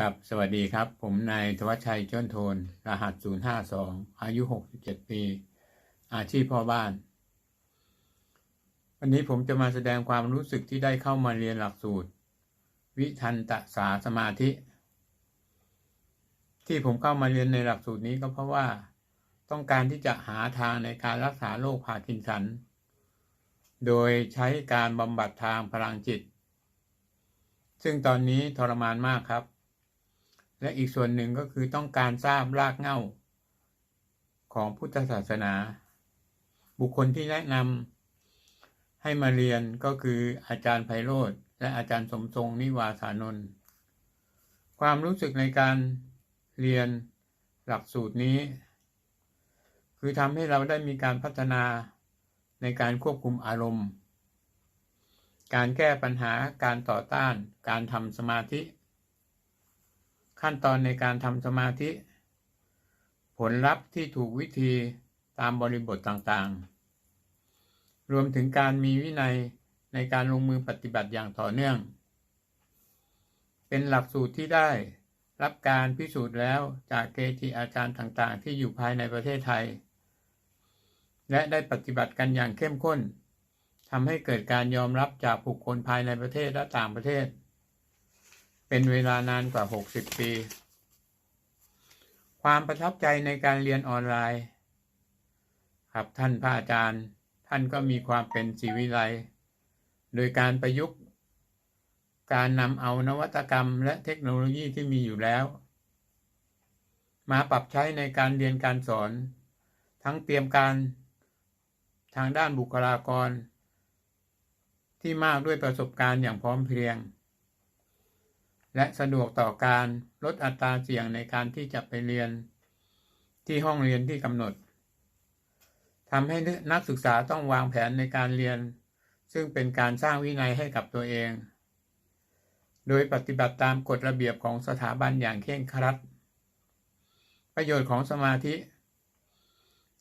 ครับ สวัสดีครับ ผมนายธวัชชัยจ้นโทน รหัส 052 อายุ 67 ปี อาชีพพ่อบ้าน วันนี้ผมจะมาแสดงความรู้สึกที่ได้เข้ามาเรียนหลักสูตร วิทันตสาสมาธิ ที่ผมเข้ามาเรียนในหลักสูตรนี้ก็เพราะว่า ต้องการที่จะหาทางในการรักษาโรคพาร์กินสัน โดยใช้การบำบัดทางพลังจิต ซึ่งตอนนี้ทรมานมากครับ และอีกส่วนหนึ่งก็คือต้องการทราบรากเหง้า ของพุทธศาสนา บุคคลที่แนะนำให้มาเรียนก็คืออาจารย์ไพโรธและอาจารย์สมทรงนิวาสานนท์ความรู้สึกในการเรียนหลักสูตรนี้ คือทำให้เราได้มีการพัฒนาในการควบคุมอารมณ์ การแก้ปัญหาการต่อต้าน การทำสมาธิ ขั้นตอนในการทำสมาธิ ผลลัพธ์ที่ถูกวิธีตามบริบทต่างๆ รวมถึงการมีวินัยในการลงมือปฏิบัติอย่างต่อเนื่อง เป็นหลักสูตรที่ได้รับการพิสูจน์แล้วจากเกจิอาจารย์ต่างๆ ที่อยู่ภายในประเทศไทย และได้ปฏิบัติกันอย่างเข้มข้นทำให้เกิดการยอมรับจากบุคคลภายในประเทศและต่างประเทศ เป็นเวลานานกว่า 60 ปี ความประทับใจในการเรียนออนไลน์ ครับท่านพระอาจารย์ ท่านก็มีความเป็นศิวิไลโดยการประยุกต์ การนำเอานวัตกรรมและเทคโนโลยีที่มีอยู่แล้ว มาปรับใช้ในการเรียนการสอน ทั้งเตรียมการทางด้านบุคลากร ที่มากด้วยประสบการณ์อย่างพร้อมเพรียง และสะดวกต่อการลดอัตราเสี่ยงในการที่จะไปเรียน ที่ห้องเรียนที่กำหนดทำให้นักศึกษาต้องวางแผนในการเรียน ซึ่งเป็นการสร้างวินัยให้กับตัวเอง โดยปฏิบัติตามกฎระเบียบของสถาบันอย่างเคร่งครัด ประโยชน์ของสมาธิ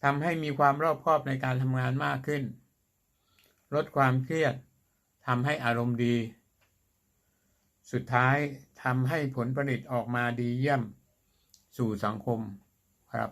ทำให้มีความรอบคอบในการทำงานมากขึ้น ลดความเครียดทำให้อารมณ์ดี สุดท้ายทำให้ผลผลิตออกมาดีเยี่ยมสู่สังคมครับ